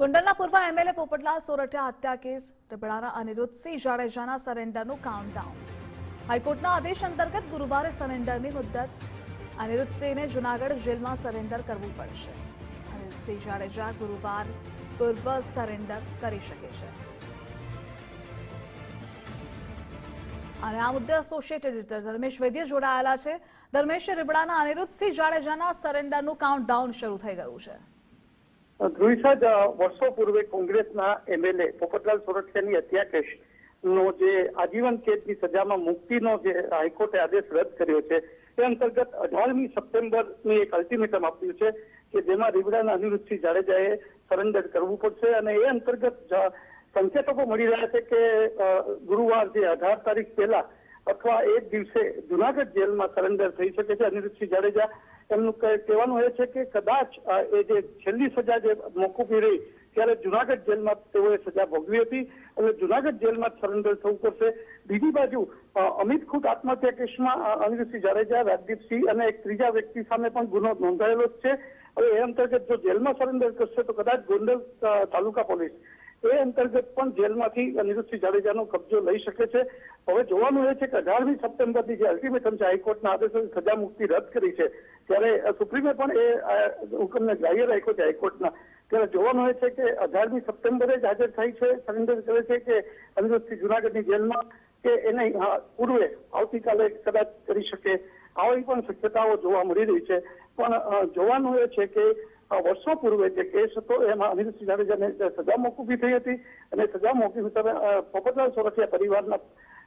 ગોંડલના પૂર્વ એમએલએ પોપટલાલ સોરઠિયા હત્યા કેસ. રબડાના અનિરુદ્ધસિંહ જાડેજાના સરેન્ડરનું કાઉન્ટડાઉન હાઈકોર્ટના આદેશ અંતર્ગત ગુરુવારે સરેન્ડરની મુદ્દત અનિરુદ્ધસિંહને જૂનાગઢ જેલમાં સરેન્ડર કરવું પડશે. અનિરુદ્ધસિંહ જાડેજા ગુરુવાર પૂર્વ સરેન્ડર કરી શકે છે. અને આ મુદ્દે એસોસિએટ એડિટર ધર્મેશ વૈદ્ય જોડાયેલા છે. ધર્મેશ રીબડાના અનિરુદ્ધસિંહ જાડેજાના સરેન્ડરનું કાઉન્ટડાઉન શરૂ થઈ ગયું છે. ધ્રુવિસા જ વર્ષો પૂર્વે કોંગ્રેસના એમએલએ પોપટલાલ સોરઠિયાની હત્યા કેસ નો જે આજીવન કેદની સજામાં મુક્તિનો જે હાઈકોર્ટે આદેશ રદ કર્યો છે, એ અંતર્ગત અઢારમી સપ્ટેમ્બરની એક અલ્ટિમેટમ આપ્યું છે કે જેમાં રીવડાના અનિરુદ્ધસિંહ જાડેજાએ સરેન્ડર કરવું પડશે અને એ અંતર્ગત સંકેતકો મળી રહ્યા છે કે ગુરુવાર જે અઢાર તારીખ પહેલા અથવા એ જ દિવસે જુનાગઢ જેલમાં સરેન્ડર થઈ શકે છે અનિરુદ્ધસિંહ જાડેજા. એમનું કહે- કહેવાનું એ છે કે કદાચ એ જે છેલ્લી સજા જે મોકૂફી રહી ત્યારે જુનાગઢ જેલમાં તેઓએ સજા ભોગવી હતી. અને જુનાગઢ જેલમાં સરેન્ડર થવું પડશે. બીજી બાજુ અમિત ખુટ આત્મહત્યા કેસમાં અ, જાડેજા રાજદીપસિંહ અને એક ત્રીજા વ્યક્તિ સામે પણ ગુનો નોંધાયેલો જ છે. હવે એ અંતર્ગત જો જેલમાં સરેન્ડર કરશે તો કદાચ ગોંડલ તાલુકા પોલીસ એ અંતર્ગત પણ જેલમાંથી અનિરુદ્ધસિંહ જાડેજાનો કબજો લઈ શકે છે. હવે જોવાનું એ છે કે અઢારમી સપ્ટેમ્બરની જે અલ્ટિમેટમ છે હાઈકોર્ટના આદેશોની સજા મુક્તિ રદ કરી છે. ત્યારે સુપ્રીમે પણ એ હુકમને ગ્રાહ્ય રાખ્યો છે હાઈકોર્ટના. ત્યારે જોવાનું એ છે કે અઢારમી સપ્ટેમ્બરે જ હાજર થઈ છે. સરેન્ડર કરે છે કે અનિરુદ્ધસિંહ જુનાગઢની જેલમાં કે એને પૂર્વે આવતીકાલે કદાચ કરી શકે. આવી પણ શક્યતાઓ જોવા મળી રહી છે. પણ જોવાનું એ છે કે વર્ષો પૂર્વે જે કેસ હતો એમાં અનિરુદ્ધસિંહ જાડેજાને સજા મોકૂફી થઈ હતી અને સજા મોકૂફી અ, પોપટલાલ સોરઠિયા પરિવારના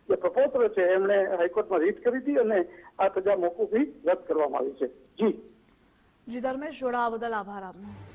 જે પ્રપોત્ર છે એમણે હાઈકોર્ટમાં રીટ કરી હતી અને આ સજા મોકૂફી રદ કરવામાં આવી છે. જી. જી ધર્મેશ જોડાવા બદલ આભાર આપનો.